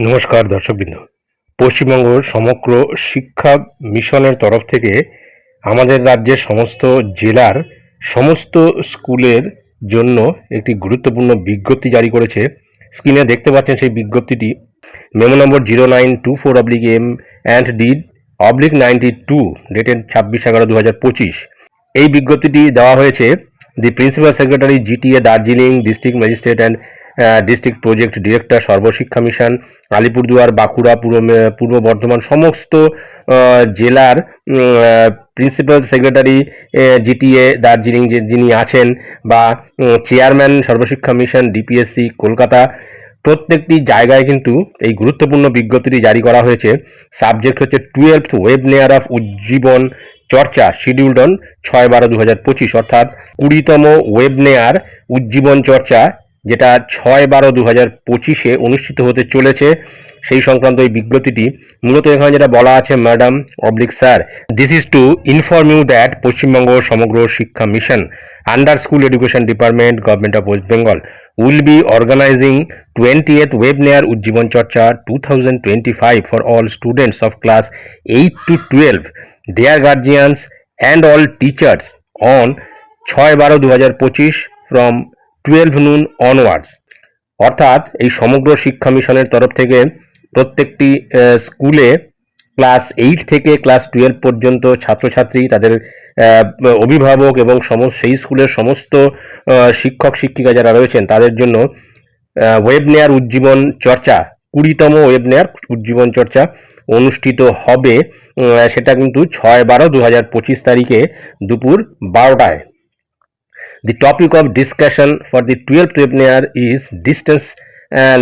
নমস্কার দর্শকবৃন্দ। পশ্চিমবঙ্গ সমগ্র শিক্ষা মিশনের তরফ থেকে আমাদের রাজ্যের সমস্ত জেলার সমস্ত স্কুলের জন্য একটি গুরুত্বপূর্ণ বিজ্ঞপ্তি জারি করেছে। স্ক্রিনে দেখতে পাচ্ছেন সেই বিজ্ঞপ্তিটি। Memo number zero nine two four oblique M and D oblique ninety two, dated ছাব্বিশ এগারো দু হাজার পঁচিশ। এই বিজ্ঞপ্তিটি দেওয়া হয়েছে the principal secretary GTA Darjeeling district magistrate and district project director Sarva Shiksha mission Alipurduar, Bankura, পূর্ব পূর্ব বর্ধমান সমস্ত জেলার প্রিন্সিপাল সেক্রেটারি জিটিএ দার্জিলিং যে, যিনি আছেন বা chairman Sarva Shiksha mission DPSC Kolkata, প্রত্যেকটি জায়গায় কিন্তু এই গুরুত্বপূর্ণ বিজ্ঞপ্তিটি জারি করা হয়েছে। সাবজেক্ট হচ্ছে টুয়েলভ ওয়েব নেয়ার অফ উজ্জীবন চর্চা শিডিউল্ড অন ছয় বারো দু হাজার পঁচিশ, অর্থাৎ কুড়িতম ওয়েব নেয়ার উজ্জীবন চর্চা যেটা ছয় বারো দু হাজার পঁচিশে অনুষ্ঠিত হতে চলেছে, সেই সংক্রান্ত এই বিজ্ঞপ্তিটি মূলত এখানে যেটা বলা আছে madam oblique sir this is to inform you that Paschimbanga Samagra Shiksha mission under school education department government of West Bengal will be organizing twentieth webinar Ujjiban Charcha two thousand twenty five for all students of class eight to twelve their guardians and all teachers on ছয় বারো দু হাজার পঁচিশ from twelve নুন onwards অর্থাৎ এই সমগ্র শিক্ষা মিশনের তরফ থেকে প্রত্যেকটি স্কুলে ক্লাস এইট থেকে ক্লাস টুয়েলভ পর্যন্ত ছাত্রছাত্রী, তাদের অভিভাবক এবং সমস্ত, সেই স্কুলের সমস্ত শিক্ষক, শিক্ষিকা যারা রয়েছেন, তাদের জন্য ওয়েব নেয়ার উজ্জীবন চর্চা, কুড়িতম ওয়েব নেয়ার উজ্জীবন চর্চা অনুষ্ঠিত হবে সেটা কিন্তু ছয় বারো দু হাজার পঁচিশ তারিখে দুপুর বারোটায়। the topic of discussion for the 12th webinar is distance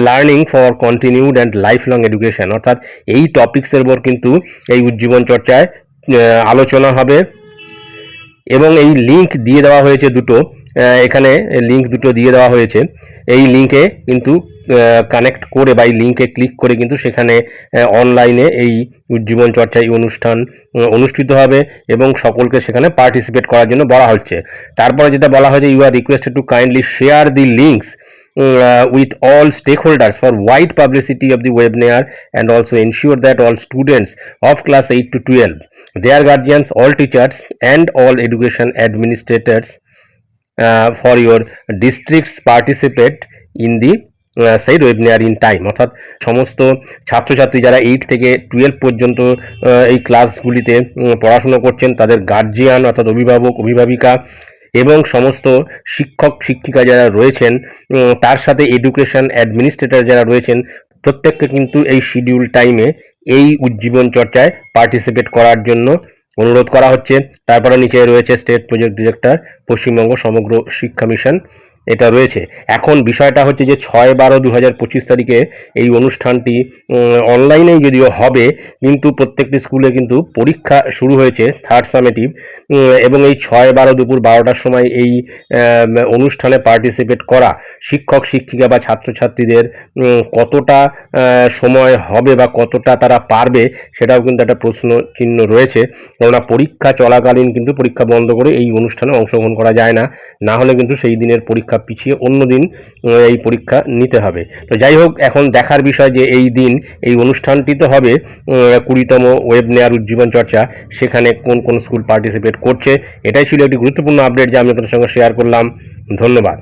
learning for continued and life long education অর্থাৎ এই টপিক্সের উপর কিন্তু এই উজ্জীবন চর্চায় আলোচনা হবে। এবং এই লিঙ্ক দিয়ে দেওয়া হয়েছে দুটো এখানে লিঙ্ক দুটো দিয়ে দেওয়া হয়েছে। এই লিঙ্কে কিন্তু কানেক্ট করে বা এই লিঙ্কে ক্লিক করে কিন্তু সেখানে অনলাইনে এই উজ্জীবন চর্চা এই অনুষ্ঠান অনুষ্ঠিত হবে এবং সকলকে সেখানে পার্টিসিপেট করার জন্য বলা হচ্ছে। তারপরে যেটা বলা হয়েছে you are requested to kindly share the links with all stake holders for wide publicity of the webinar and also ensure that all students of class eight to twelve they are guardians all teachers and all education administrators for your districts participate in the side webinar in time অর্থাৎ সমস্ত ছাত্রছাত্রী যারা eight থেকে twelve পর্যন্ত এই ক্লাসগুলিতে পড়াশুনো করছেন, তাদের গার্জিয়ান অর্থাৎ অভিভাবক, অভিভাবিকা এবং সমস্ত শিক্ষক, শিক্ষিকা যারা রয়েছেন তার সাথে এডুকেশন অ্যাডমিনিস্ট্রেটর যারা রয়েছেন, প্রত্যেককে কিন্তু এই শিডিউল টাইমে এই উজ্জীবন চর্চায় পার্টিসিপেট করার জন্য অনুরোধ করা হচ্ছে। তারপরে নিচে রয়েছে state project director Paschimbanga Samagra Shiksha mission এটা রয়েছে। এখন বিষয়টা হচ্ছে যে ছয় বারো দু হাজার পঁচিশ তারিখে এই অনুষ্ঠানটি অনলাইনেই যদিও হবে, কিন্তু প্রত্যেকটি স্কুলে কিন্তু পরীক্ষা শুরু হয়েছে থার্ড সামেটিভ এবং এই ছয় বারো দুপুর বারোটার সময় এই অনুষ্ঠানে পার্টিসিপেট করা শিক্ষক, শিক্ষিকা বা ছাত্রছাত্রীদের কতটা সময় হবে বা কতটা তারা পারবে সেটাও কিন্তু একটা প্রশ্ন চিহ্ন রয়েছে। কেননা পরীক্ষা চলাকালীন কিন্তু পরীক্ষা বন্ধ করে এই অনুষ্ঠানে অংশগ্রহণ করা যায় না না হলে কিন্তু সেই দিনের পরীক্ষা পিছিয়ে অন্য দিন এই পরীক্ষা নিতে হবে। তো যাই হোক, এখন দেখার বিষয় যে এই দিন, এই অনুষ্ঠানটি তো হবে কুড়িতম ওয়েব নেয়ার উজ্জীবন চর্চা, সেখানে কোন কোন স্কুল পার্টিসিপেট করছে, এটাই ছিল একটি গুরুত্বপূর্ণ আপডেট যা আমি আপনাদের সঙ্গে শেয়ার করলাম। ধন্যবাদ।